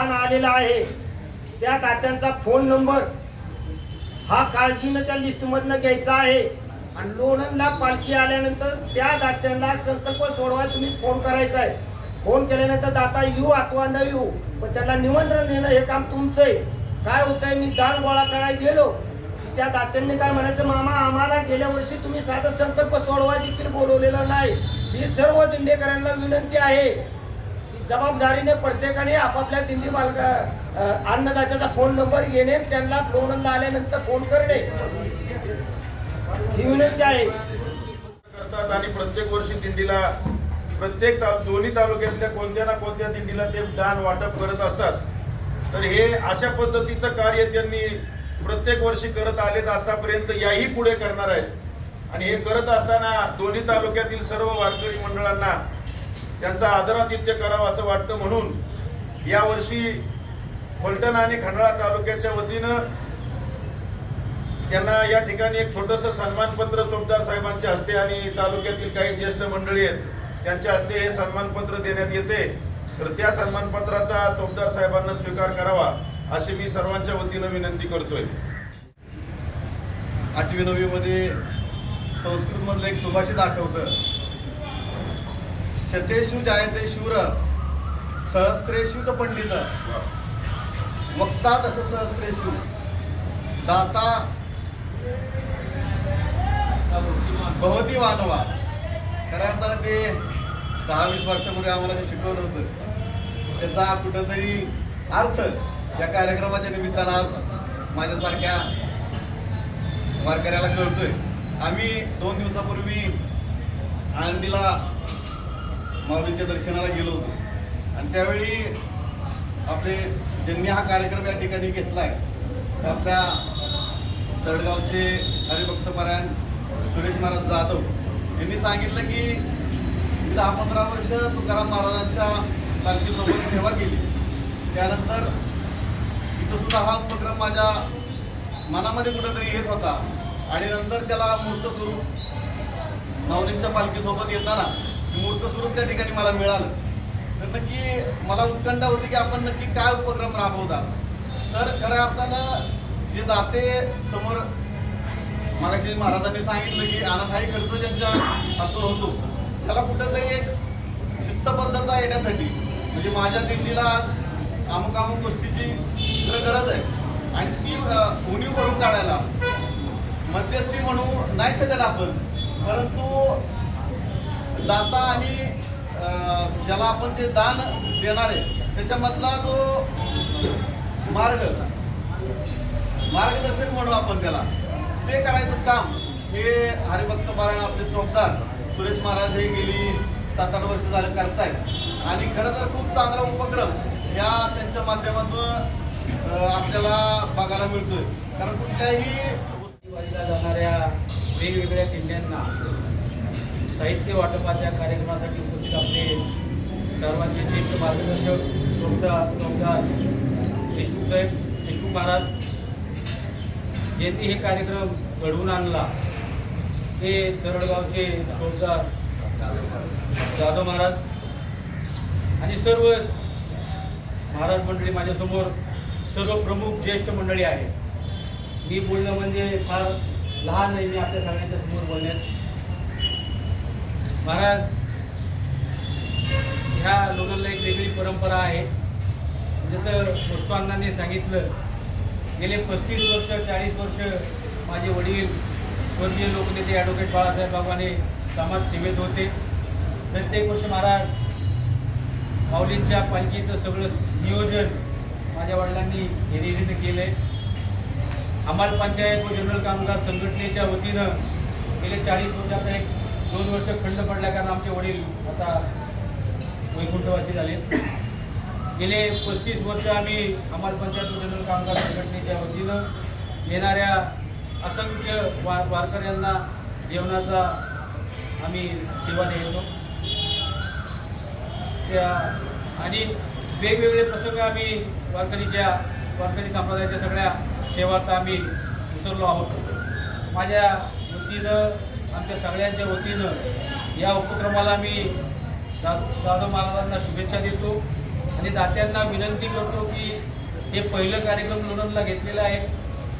ज्या आलेला आलेलं आहे. त्या दात्यांचा फोन नंबर हा काळजीनं त्या लिस्टमधनं घ्यायचा आहे. आणि लोणंदला पालखी आल्यानंतर त्या दात्यांना संकल्प सोडवा तुम्ही फोन करायचा आहे. फोन केल्यानंतर दाता येऊ अथवा न येऊ पण त्यांना निमंत्रण देणं हे काम तुमचं आहे. काय होतंय? मी दान गोळा करायला गेलो की त्या दात्यांनी काय म्हणायचं? मामा आम्हाला गेल्या वर्षी तुम्ही साधा संकल्प सोडवा देखील बोलवलेलं नाही. ही सर्व दिंडेकरांना विनंती आहे. जबाबदारीने प्रत्येकाने आपापल्या दिल्ली मालक अन्नदात्याचा फोन नंबर घेणे त्यांना लोणंदला आल्यानंतर फोन करणे. ही विनंती आहे. करतात आणि प्रत्येक वर्षी दिंडीला प्रत्येक ताल दोन्ही तालुक्यातल्या कोणत्या ना कोणत्या दिंडीला ते दान वाटप करत असतात. तर हे अशा पद्धतीचं कार्य त्यांनी प्रत्येक वर्षी करत आलेत आतापर्यंत याही पुढे करणार आहेत. आणि हे करत असताना दोन्ही तालुक्यातील सर्व वारकरी मंडळांना त्यांचा आदरातिथ्य करावं असं वाटतं म्हणून यावर्षी फलटण आणि खंडाळा तालुक्याच्या वतीनं त्यांना या ठिकाणी एक छोटस सन्मानपत्र चोपदार साहेबांच्या हस्ते आणि तालुक्यातील काही ज्येष्ठ मंडळी आहेत त्यांच्या हस्ते हे सन्मानपत्र देण्यात येते. तर त्या सन्मानपत्राचा चोपदार साहेबांना स्वीकार करावा अशी मी सर्वांच्या वतीनं विनंती करतोय. आठवी नववी मध्ये संस्कृत मधलं एक सुभाषित आठवतं. शतेषु जायते शूर सहस्त्रेषु पंडित. वक्ता तसं सहस्त्रेषु दाता भवती मानवा. खऱ्या अर्थानं ते दहा वीस वर्षापूर्वी आम्हाला ते शिकवलं होतं. त्याचा कुठंतरी अर्थ या कार्यक्रमाच्या निमित्तानं आज माझ्यासारख्या वारकऱ्याला कळतोय. आम्ही दोन दिवसापूर्वी आळंदीला माऊलीच्या दर्शनाला गेलो होतो. आणि त्यावेळी आपले ज्यांनी हा कार्यक्रम या ठिकाणी घेतला आहे आपल्या तळगावचे हरिभक्तपरायण सुरेश महाराज जाधव यांनी सांगितलं की मी दहा पंधरा वर्ष तुकाराम महाराजांच्या पालखीसोबत सेवा केली. त्यानंतर इथंसुद्धा हा उपक्रम माझ्या मनामध्ये कुठेतरी येत होता. आणि नंतर त्याला मूर्त स्वरूप माऊलींच्या पालखीसोबत येताना मूर्त स्वरूप त्या ठिकाणी मला मिळालं. तर नक्की मला उत्कंठा होती की आपण नक्की काय उपक्रम राबवता. तर खऱ्या अर्थानं जे दाते समोर मागाशी महाराजांनी सांगितलं की अनाथाई खर्च ज्यांच्या हातून होतो. त्याला कुठंतरी एक शिस्तबद्धता येण्यासाठी म्हणजे माझ्या दिंडीला आज अमुक अमुक गोष्टीची गरज आहे. आणि ती उणीव भरून काढायला मध्यस्थी म्हणू नाही शकत आपण परंतु दाता आणि ज्याला आपण ते दान देणार आहे त्याच्यामधला जो मार्ग मार्गदर्शक म्हणू आपण त्याला ते करायचं काम हे हरिभक्त महाराज आपले चौकदार सुरेश महाराज हे गेली सात आठ वर्ष झाले करतायत. आणि खरं तर खूप चांगला उपक्रम या त्यांच्या माध्यमातून आपल्याला बघायला मिळतोय. कारण कुठल्याही जाणाऱ्या वेगवेगळ्या किल्ल्यांना साहित्य वाटपाच्या कार्यक्रमासाठी उपस्थित आपले सर्वांचे ज्येष्ठ मार्गदर्शक चोपदा चौकदार देशमुख साहेब देशमुख महाराज ज्यांनी हे कार्यक्रम घडवून आणला ते तरडगावचे चौकदार जाधव महाराज आणि सर्व महाराज मंडळी माझ्यासमोर सर्व प्रमुख ज्येष्ठ मंडळी आहेत. मी बोलणं म्हणजे फार लहान नाही मी आपल्या सगळ्यांच्या समोर बोलण्यात महाराज ह्या लोकांना एक वेगळी परंपरा आहे. जसं पुष्पांनाने सांगितलं गेले पस्तीस वर्ष चाळीस वर्ष माझे वडील स्वर्गीय लोकनेते ॲडव्होकेट बाळासाहेब बाबाने समाजसेवेत होते. प्रत्येक वर्ष महाराज माऊलींच्या पालखीचं सगळं नियोजन माझ्या वडिलांनी हेरिरीनं केलं आहे अंबाल पंचायत व जनरल कामगार संघटनेच्या वतीनं गेले चाळीस वर्षाचा एक दोन वर्ष खंड पडल्या कारण आमचे वडील आता वैकुंठवासी झाले. गेले पस्तीस वर्ष आम्ही अंबाल पंचायत जनरल कामगार संघटनेच्या वतीनं येणाऱ्या असंख्य वा वारकऱ्यांना जेवणाचा आम्ही सेवा द्यायचो त्या आणि वेगवेगळे प्रसंग आम्ही वारकरीच्या वारकरी संप्रदायाच्या सगळ्या सेवात आम्ही उतरलो आहोत. माझ्या वतीनं आमच्या सगळ्यांच्या वतीनं या उपक्रमाला मी दा महाराजांना शुभेच्छा देतो. आणि दात्यांना विनंती करतो की हे पहिलं कार्यक्रम लोणंदला घेतलेलं आहे.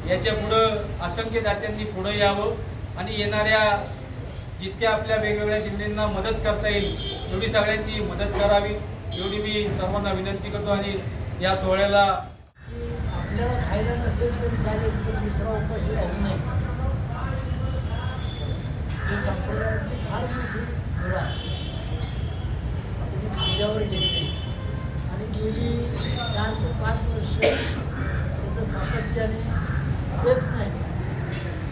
याच्या पुढं असंख्य दात्यांनी पुढं यावं आणि येणाऱ्या जितक्या आपल्या वेगवेगळ्या जिल्ह्यांना मदत करता येईल तेवढी सगळ्यांची मदत करावी. एवढी मी सर्वांना विनंती करतो आणि या सोहळ्याला आपल्याला खायला नसेल तरी चालेल पण दुसरा उपाशी राहू नये. ही संप्रदायाची फार मोठी मुळा तुम्ही खांद्यावर घेतली आणि गेली चार ते पाच वर्ष त्याचं सातत्याने प्रयत्न आहे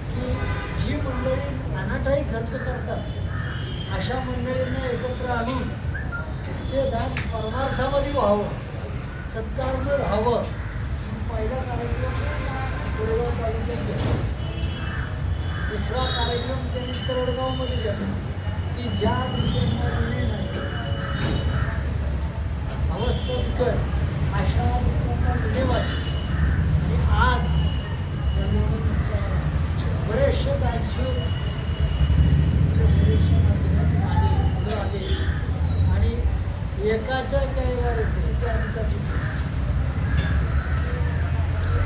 की जी मंडळी अनाठाही खर्च करतात अशा मंडळींना एकत्र आणून ते दान परमार्थामध्ये व्हावं सत्कारनं व्हावं पहिला कार्यक्रम दुसरा त्यांनी तरडगावमध्ये घेतला की ज्या लोकांना नाही. अवस्था बिकट. अशा लोकांना विल्हेवाट आणि आज त्यांनी बरेचसे दानशूर सुरक्षा माध्यमातून आले मुलं आले. आणि एकाच्या काही ते त्याने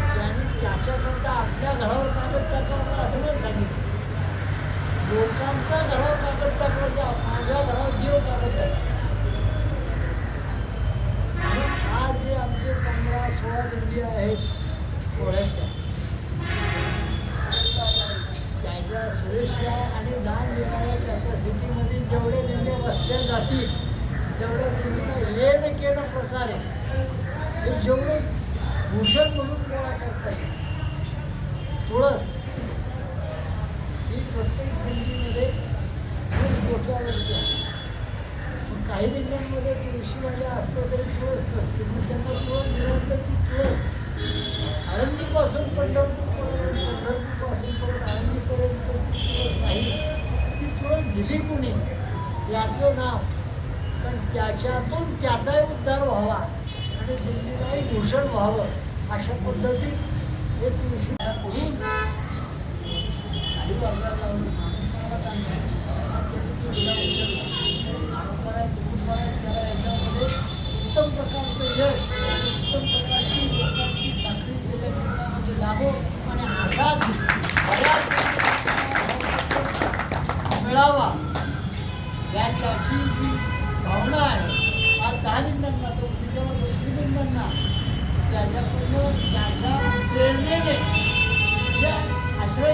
त्यांनी त्याच्याकरता आपल्या घरावर कागद टाकावं असं नाही सांगितलं. लोकांच्या घरावर कागद टाकलं माझ्या घरावर देव कागद टाकला आज जे आमचे पंधरा सोळा दिंडी आहेत सोहळ्याच्या त्याच्या सुरक्षा आणि दान देणाऱ्या कॅपॅसिटीमध्ये जेवढे दिंडे बसल्या जातील तेवढ्या दिंडीला येणं केणं प्रकारे हे जेवढे भूषण म्हणून गोळा करता येईल. तुळस प्रत्येक दिल्लीमध्ये गोठ्यावरती आहे. काही दिल्ल्यांमध्ये तुळशीवाल्या असतो तरी तुळस नसते. मग त्यांना तुळस मिळवलं की तुळस आळंदीपासून पंढरपूरपर्यंत पंढरपूरपासून परत आळंदीपर्यंत ती तुळस नाही. ती तुळस दिली कुणी? याचं नाव. पण त्याच्यातून त्याचाही उद्धार व्हावा आणि दिल्लीलाही भूषण व्हावं.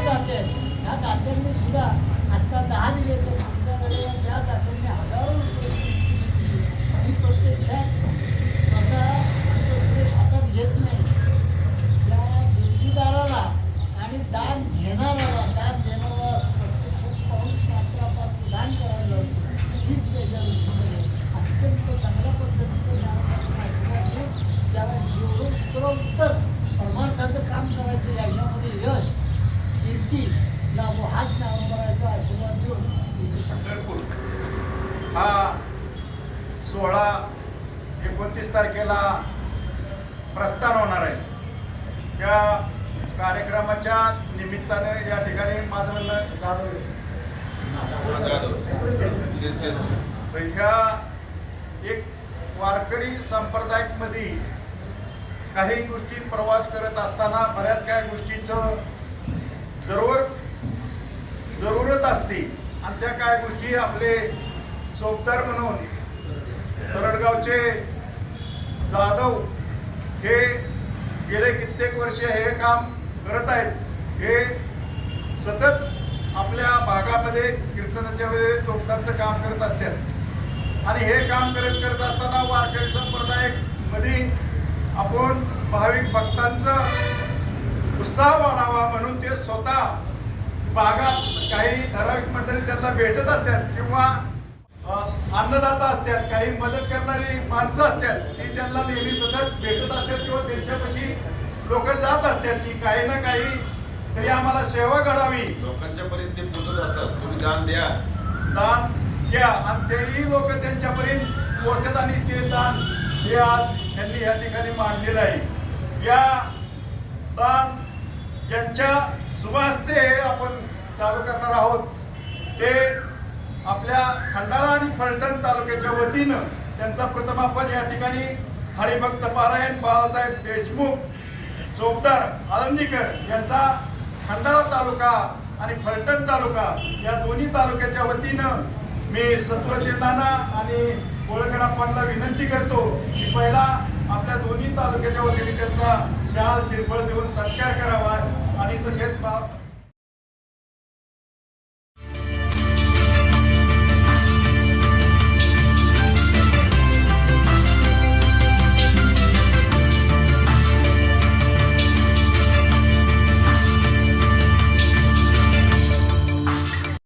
आश्रय जाते. आहेत दात्यांनी सुद्धा आत्ता दहा दिले तर आमच्याकडे त्या दात्यांनी हजारो आणि प्रत्यक्षात स्वतः आमचं सुरेश हातात घेत नाही. त्या देणगीदाराला आणि दान घेणाराला दान देणारा प्रत्यक्ष पाहून मात्रापासून दान करायला लावतो हीच त्याच्या वृत्तीमध्ये अत्यंत चांगल्या पद्धतीचं ज्ञानापासून आशीर्वाद घेऊन त्याला जेवढं उत्तरोत्तर परमार्थाचं काम करायचं याच्यामध्ये यश कीर्ती लाभो हाच ज्ञानोबराचा आशीर्वाद देऊन इथे पंढरपूर हा सोहळा एकोणतीस तारखेला प्रस्थान होणार आहे त्या कार्यक्रमाच्या निमित्ताने या ठिकाणी माझं म्हणणं जाधव तर ह्या एक वारकरी संप्रदायामध्ये काही गोष्टी प्रवास करत असताना बऱ्याच काही गोष्टीचं जरूर जरूरत असते. आणि त्या काय गोष्टी आपले चौकदार म्हणून तरडगावचे जाधव हे गेले कित्येक वर्ष हे काम करत आहेत. हे सतत आपल्या भागामध्ये कीर्तनाच्या वेळी चौकदारचं काम करत असतात. आणि हे काम करत करत असताना वारकरी संप्रदायमध्ये आपण भाविक भक्तांचा उत्साह वाढावा म्हणून ते स्वतः भागात काही ठराविक मंडळी त्यांना भेटत असतात किंवा अन्नदाता असतात काही मदत करणारी माणसं असतात ती त्यांना नेहमी सतत भेटत असतात किंवा त्यांच्यापाशी लोक जात असतात की काही ना काही तरी आम्हाला सेवा घडावी. लोकांच्या पर्यंत ते पोहोचत असतात. तुम्ही दान द्या. दान द्या. आणि तेही लोक त्यांच्यापर्यंत पोहोचतात आणि ते दान हे आज त्यांनी या ठिकाणी मांडलेलं आहे. या दान ज्यांच्या सुभास्ते आपण चालू करणार आहोत ते आपल्या खंडाळा आणि फलटण तालुक्याच्या वतीनं त्यांचा प्रथम आपण या ठिकाणी हरिभक्त पारायण बाळासाहेब देशमुख चोपदार आळंदीकर यांचा खंडाळा तालुका आणि फलटण तालुका या दोन्ही तालुक्याच्या वतीनं मी सत्वचेताना आणि गोळकराप्पांना विनंती करतो की पहिला आपल्या दोन्ही तालुक्याच्या वतीने त्यांचा शाल चिरफळ देऊन सत्कार करावा आणि तसेच बा-